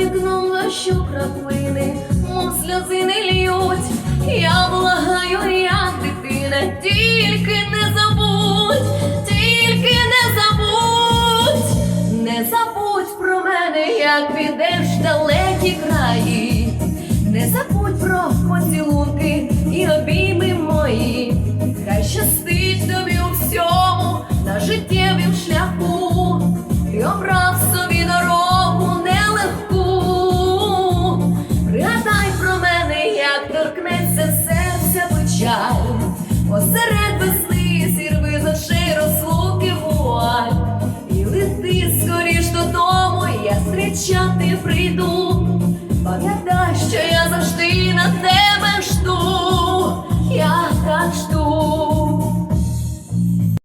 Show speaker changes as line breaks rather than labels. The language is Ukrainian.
вікном дощу краплини, мов сльози не льють. Я благаю, як дитина, тільки не забудь, тільки не забудь, не забудь про мене, як підеш далекі краї, не забудь про поцілунки і обійми мої, хай щастить тобі у всьому на життєвім шляху, печаль, посеред весни зірви з очей розлуки вуаль, і лети скоріш додому, я зустрічати прийду. Пам'ятай, що я завжди на тебе